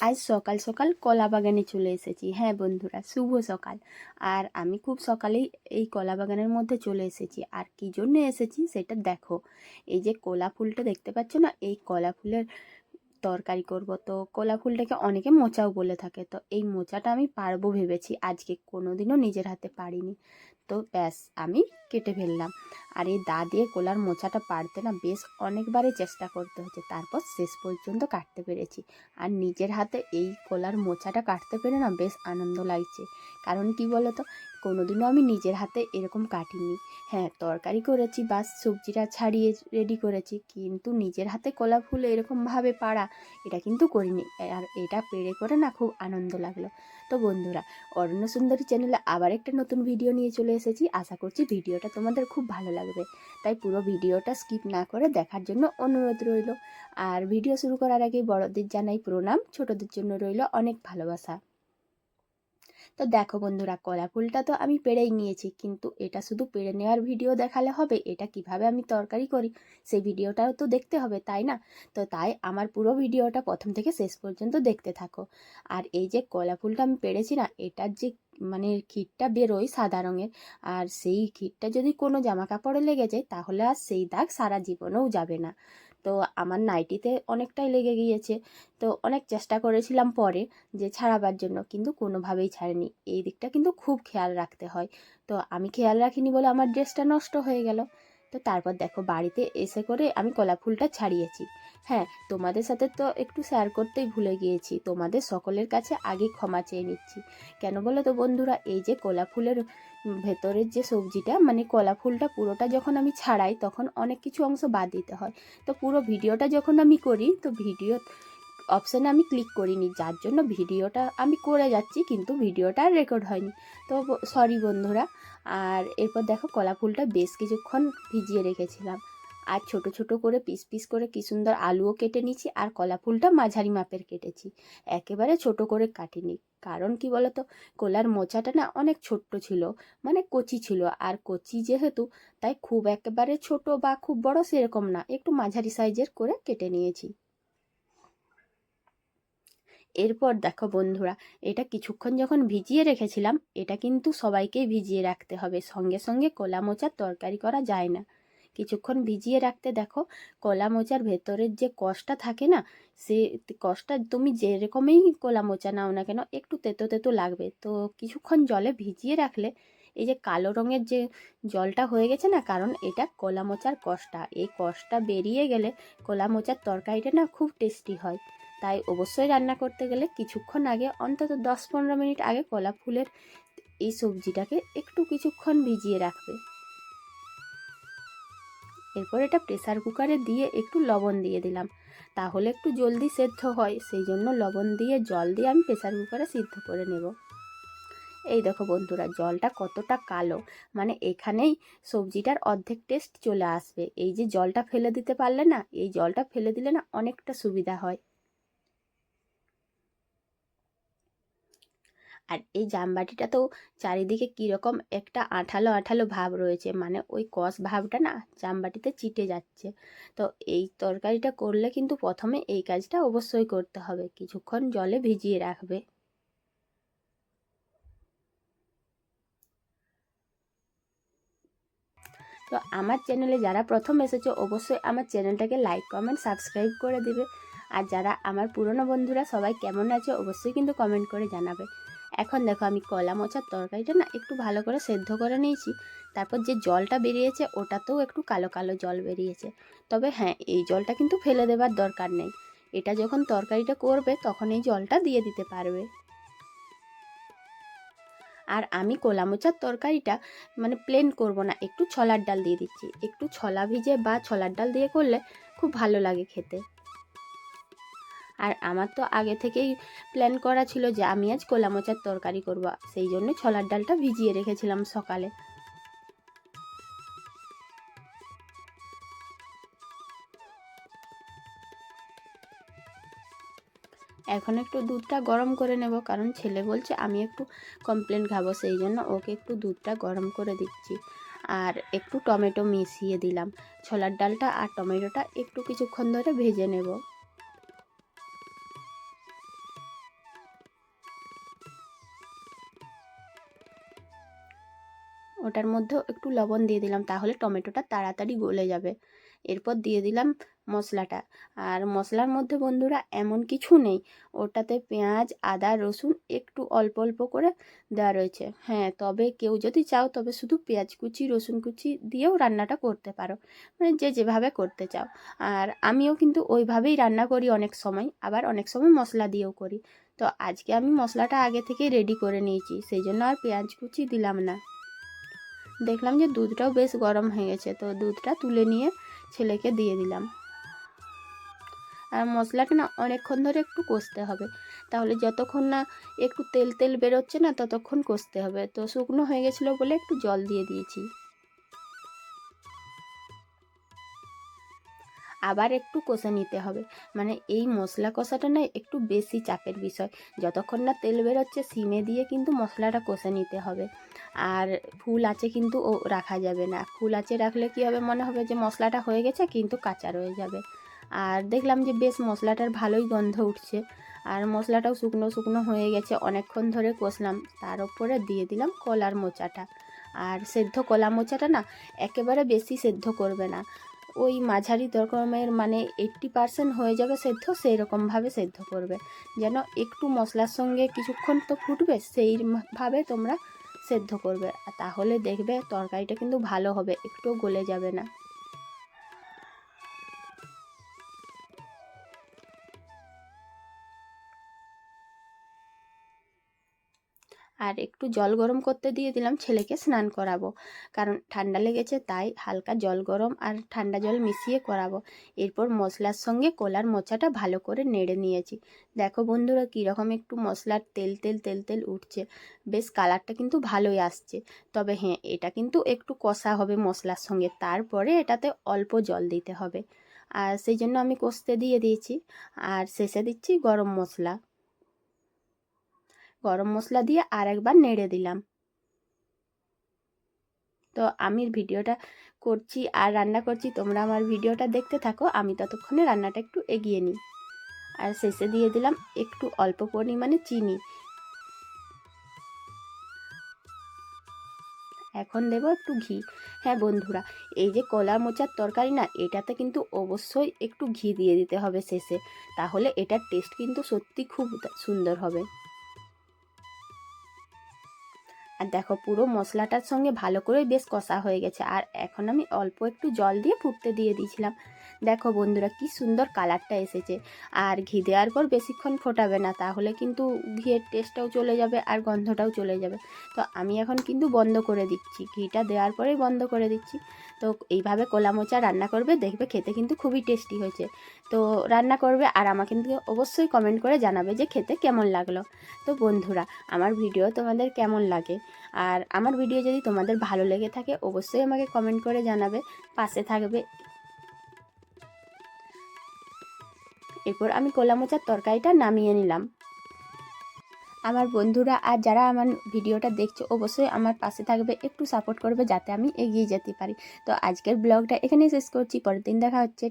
আজ সকাল সকাল কলা বাগানে চলে এসেছি। হ্যাঁ বন্ধুরা, শুভ সকাল। আর আমি খুব সকালেই এই কলা বাগানের মধ্যে চলে এসেছি। আর কী জন্য এসেছি সেটা দেখো। এই যে কলা ফুলটা দেখতে পাচ্ছ না? এই কলা ফুলের তরকারি করব তো, কলা ফুলটাকে অনেকে মোচাও বলে থাকে। তো এই মোচাটা আমি পারব ভেবেছি। আজকে কোনো দিনও নিজের হাতে পারিনি। তো ব্যাস, আমি কেটে ফেললাম। আর এই দা দিয়ে কলার মোচাটা পারতে না বেশ অনেকবারই চেষ্টা করতে হচ্ছে তারপর শেষ পর্যন্ত কাটতে পেরেছি। আর নিজের হাতে এই কলার মোচাটা কাটতে পেরে না বেশ আনন্দ লাগছে। কারণ কি বলো তো কোনোদিনও আমি নিজের হাতে এরকম কাটিনি। হ্যাঁ তরকারি করেছি বা সবজিটা ছাড়িয়ে রেডি করেছি, কিন্তু নিজের হাতে কলা ফুল এরকমভাবে পাড়া, এটা কিন্তু করিনি। আর এটা পেড়ে করে না খুব আনন্দ লাগল। তো বন্ধুরা অরণ্য সুন্দরী চ্যানেলে আবার একটা নতুন ভিডিও নিয়ে চলে এসেছি। আশা করছি ভিডিওটা তোমাদের খুব ভালো লাগবে। তাই পুরো ভিডিওটা স্কিপ না করে দেখার জন্য অনুরোধ রইল। আর ভিডিও শুরু করার আগে বড়দের জানাই প্রণাম, ছোটদের জন্য রইল অনেক ভালোবাসা। তো দেখো বন্ধুরা, কলা ফুলটা তো আমি পেড়েই নিয়েছি, কিন্তু এটা শুধু পেড়ে নেওয়ার ভিডিও দেখালে হবে, এটা কীভাবে আমি তরকারি করি, সেই ভিডিওটাও তো দেখতে হবে, তাই না? তো তাই আমার পুরো ভিডিওটা প্রথম থেকে শেষ পর্যন্ত দেখতে থাকো। আর এই যে কলা ফুলটা আমি পেড়েছি না, এটার যে মানে ক্ষীরটা বেরোয় সাদা রঙের। আর সেই ক্ষীরটা যদি কোনো জামা কাপড়ে লেগে যায়, তাহলে আর সেই দাগ সারা জীবনেও যাবে না। তো আমার নাইটিতে অনেকটাই লেগে গিয়েছে। তো অনেক চেষ্টা করেছিলাম পরে যে ছাড়াবার জন্য, কিন্তু কোনোভাবেই ছাড়েনি। এই দিকটা কিন্তু খুব খেয়াল রাখতে হয়। তো আমি খেয়াল রাখিনি বলে আমার ড্রেসটা নষ্ট হয়ে গেল। তো তারপর দেখো বাড়িতে এসে করে আমি কলা ফুলটা ছাড়িয়েছি। হ্যাঁ তোমাদের সাথে তো একটু শেয়ার করতেই ভুলে গিয়েছি, তোমাদের সকলের কাছে আগে ক্ষমা চেয়ে নিচ্ছি। কেন বলো তো বন্ধুরা, এই যে কলা ফুলের ভেতরের যে সবজিটা মানে কলা ফুলটা পুরোটা যখন আমি ছাড়াই, তখন অনেক কিছু অংশ বাদ দিতে হয়। তো পুরো ভিডিওটা যখন আমি করি, তো ভিডিও অপশানে আমি ক্লিক করিনি, যার জন্য ভিডিওটা আমি করে যাচ্ছি, কিন্তু ভিডিওটা রেকর্ড হয়নি। তো সরি বন্ধুরা আর এরপর দেখো কলা ফুলটা বেশ কিছুক্ষণ ভিজিয়ে রেখেছিলাম। আর ছোট ছোট করে পিস পিস করে কি সুন্দর আলুও কেটে নিয়েছি আর কলা ফুলটা মাঝারি মাপের কেটেছি। একেবারে ছোট করে কাটিনি। কারণ কি বলতো, কলার মোচাটা না অনেক ছোট্ট ছিল মানে কচি ছিল। আর কচি যেহেতু, তাই খুব একেবারে ছোট বা খুব বড় সেরকম না, একটু মাঝারি সাইজের করে কেটে নিয়েছি। এরপর দেখো বন্ধুরা, এটা কিছুক্ষণ যখন ভিজিয়ে রেখেছিলাম, এটা কিন্তু সবাইকেই ভিজিয়ে রাখতে হবে। সঙ্গে সঙ্গে কলা মোচার তরকারি করা যায় না। কিছুক্ষণ ভিজিয়ে রাখতে দেখো, কলা মোচার ভেতরের যে কষটা থাকে না, সে কষটা তুমি যেরকমই কলা মোচা নাও না কেন, একটু তেতো তেতো লাগবে। তো কিছুক্ষণ জলে ভিজিয়ে রাখলে, এই যে কালো রঙের যে জলটা হয়ে গেছে না, কারণ এটা কলা মোচার কষটা, এই কষটা বেরিয়ে গেলে কলা মোচার তরকারিটা না খুব টেস্টি হয়। তাই অবশ্যই রান্না করতে গেলে কিছুক্ষণ আগে, অন্তত দশ পনেরো মিনিট আগে কলা ফুলের এই সবজিটাকে একটু কিছুক্ষণ ভিজিয়ে রাখবে। এরপর এটা প্রেসার কুকারে দিয়ে একটু লবণ দিয়ে দিলাম। তাহলে একটু জলদি সেদ্ধ হয়, সেই জন্য লবণ দিয়ে, জল দিয়ে আমি প্রেসার কুকারে সিদ্ধ করে নেব। এই দেখো বন্ধুরা, জলটা কতটা কালো। মানে এখানেই সবজিটার অর্ধেক টেস্ট চলে আসবে। এই যে জলটা ফেলে দিতে পারলে না, এই জলটা ফেলে দিলে না অনেকটা সুবিধা হয়। আর এই জামবাটিটাতেও চারিদিকে কীরকম একটা আঠালো আঠালো ভাব রয়েছে। মানে ওই কষ ভাবটা না জামবাটিতে চিটে যাচ্ছে। তো এই তরকারিটা করলে কিন্তু প্রথমে এই কাজটা অবশ্যই করতে হবে। কিছুক্ষণ জলে ভিজিয়ে রাখবে। তো আমার চ্যানেলে যারা প্রথম এসেছ, অবশ্যই আমার চ্যানেলটাকে লাইক, কমেন্ট, সাবস্ক্রাইব করে দিবে। আর যারা আমার পুরনো বন্ধুরা সবাই কেমন আছে, অবশ্যই কিন্তু কমেন্ট করে জানাবে। এখন দেখো আমি কলা মোচার তরকারিটা না একটু ভালো করে সেদ্ধ করে নিয়েছি। তারপর যে জলটা বেরিয়েছে ওটাতেও একটু কালো কালো জল বেরিয়েছে। তবে হ্যাঁ এই জলটা কিন্তু ফেলে দেবার দরকার নেই। এটা যখন তরকারিটা করবে তখন এই জলটা দিয়ে দিতে পারবে। আর আমি কোলা মোচার তরকারিটা মানে প্লেন করব না, একটু ছলার ডাল দিয়ে দিচ্ছি। একটু ছলা ভিজে বা ছলার ডাল দিয়ে করলে খুব ভালো লাগে খেতে। আর আমার তো আগে থেকেই প্ল্যান করা ছিল যে আমি আজ কোলা মোচার তরকারি করব। সেই জন্য ছোলার ডালটা ভিজিয়ে রেখেছিলাম সকালে। এখন একটু দুধটা গরম করে নেব, কারণ ছেলে বলছে আমি একটু কমপ্লেন খাব, সেই জন্য ওকে একটু দুধটা গরম করে দিচ্ছি। আর একটু টমেটো মিশিয়ে দিলাম। ছোলার ডালটা আর টমেটোটা একটু কিছুক্ষণ ধরে ভেজে নেব। ওটার মধ্যেও একটু লবণ দিয়ে দিলাম তাহলে টমেটোটা তাড়াতাড়ি গলে যাবে। এরপর দিয়ে দিলাম মশলাটা। আর মশলার মধ্যে বন্ধুরা এমন কিছু নেই, ওটাতে পেঁয়াজ, আদা, রসুন একটু অল্প অল্প করে দেওয়া রয়েছে। হ্যাঁ তবে কেউ যদি চাও তবে শুধু পেঁয়াজ কুচি, রসুন কুচি দিয়েও রান্নাটা করতে পারো। মানে যে যেভাবে করতে চাও। আর আমিও কিন্তু ওইভাবেই রান্না করি অনেক সময়, আবার অনেক সময় মশলা দিয়েও করি। তো আজকে আমি মশলাটা আগে থেকেই রেডি করে নিয়েছি, সেই জন্য আর পেঁয়াজ কুচি দিলাম না। দেখলাম যে দুধটাও বেশ গরম হয়ে গেছে, তো দুধটা তুলে নিয়ে ছেলেকে দিয়ে দিলাম। আর মশলাটা না অনেকক্ষণ ধরে একটু কষতে হবে। তাহলে যতক্ষণ না একটু তেল তেল বেরোচ্ছে না, ততক্ষণ কষতে হবে। তো শুকনো হয়ে গেছিল বলে একটু জল দিয়ে দিয়েছি। আবার একটু কষে নিতে হবে। মানে এই মশলা কষাটা না একটু বেশি চাপের বিষয়। যতক্ষণ না তেল বেরোচ্ছে, সিমে দিয়ে কিন্তু মশলাটা কষে নিতে হবে। আর ফুল আছে কিন্তু ও রাখা যাবে না। ফুল আছে রাখলে কি হবে? মনে হবে যে মশলাটা হয়ে গেছে, কিন্তু কাঁচা রয়ে যাবে। আর দেখলাম যে বেশ মশলাটার ভালোই গন্ধ উঠছে। আর মশলাটাও শুকনো শুকনো হয়ে গেছে। অনেকক্ষণ ধরে কষলাম। তার উপরে দিয়ে দিলাম কলার মোচাটা। আর সেদ্ধ কলা মোচাটা না একেবারে বেশি সেদ্ধ করবে না। ওই মাঝারি রকমের মানে এইট্টি পারসেন্ট হয়ে যাবে সেদ্ধ সেই রকমভাবে সেদ্ধ করবে। যেন একটু মশলার সঙ্গে কিছুক্ষণ তো ফুটবে, সেইভাবে তোমরা সেদ্ধ করবে। তাহলে দেখবে তরকারিটা কিন্তু ভালো হবে একটু গলে যাবে না। আর একটু জল গরম করতে দিয়ে দিলাম ছেলেকে স্নান করাবো। কারণ ঠান্ডা লেগেছে, তাই হালকা জল গরম আর ঠান্ডা জল মিশিয়ে করাবো। এরপর মশলার সঙ্গে কলার মোচাটা ভালো করে নেড়ে নিয়েছি। দেখো বন্ধুরা, কীরকম একটু মশলার তেল তেল তেল তেল উঠছে। বেশ কালারটা কিন্তু ভালোই আসছে। তবে হ্যাঁ এটা কিন্তু একটু কষা হবে মশলার সঙ্গে। তারপরে এটাতে অল্প জল দিতে হবে। আর সেই জন্য আমি কষতে দিয়ে দিয়েছি। আর শেষে দিচ্ছি গরম মশলা। গরম মশলা দিয়ে আর একবার নেড়ে দিলাম। তো আমি ভিডিওটা করছি আর রান্না করছি, তোমরা আমার ভিডিওটা দেখতে থাকো, আমি ততক্ষণে রান্নাটা একটু এগিয়ে নিই। আর শেষে দিয়ে দিলাম একটু অল্প পরিমাণে চিনি। এখন দেবো একটু ঘি। হ্যাঁ বন্ধুরা, এই যে কলা মোচার তরকারি না, এটাতে কিন্তু অবশ্যই একটু ঘি দিয়ে দিতে হবে শেষে। তাহলে এটার টেস্ট কিন্তু সত্যি খুব সুন্দর হবে। দেখো, পুরো মশলাটার সঙ্গে ভালো করে বেশ কষা হয়ে গেছে। আর এখন আমি অল্প একটু জল দিয়ে ফুটতে দিয়ে দিয়েছিলাম। দেখো বন্ধুরা, কি সুন্দর কালারটা এসেছে। আর ঘি দেওয়ার পর বেশিক্ষণ ফোটাবে না, তাহলে কিন্তু ঘিয়ের টেস্টটাও চলে যাবে আর গন্ধটাও চলে যাবে। তো আমি এখন কিন্তু বন্ধ করে দিচ্ছি। ঘিটা দেওয়ার পরেই বন্ধ করে দিচ্ছি। তো এইভাবে কোলা মোচা রান্না করবে, দেখবে খেতে কিন্তু খুবই টেস্টি হয়েছে। তো রান্না করবে আর আমাকে কিন্তু অবশ্যই কমেন্ট করে জানাবে যে খেতে কেমন লাগল। তো বন্ধুরা, আমার ভিডিও তোমাদের কেমন লাগে? আর আমার ভিডিও যদি তোমাদের ভালো লেগে থাকে, অবশ্যই আমাকে কমেন্ট করে জানাবে, পাশে থাকবে। এরপর আমি কোলা মোচার তরকারিটা নামিয়ে নিলাম। আমার বন্ধুরা আর যারা আমার ভিডিওটা দেখছ, অবশ্যই আমার পাশে থাকবে, একটু সাপোর্ট করবে, যাতে আমি এগিয়ে যেতে পারি। তো আজকের ব্লগটা এখানেই শেষ করছি, পরের দিন দেখা হচ্ছে।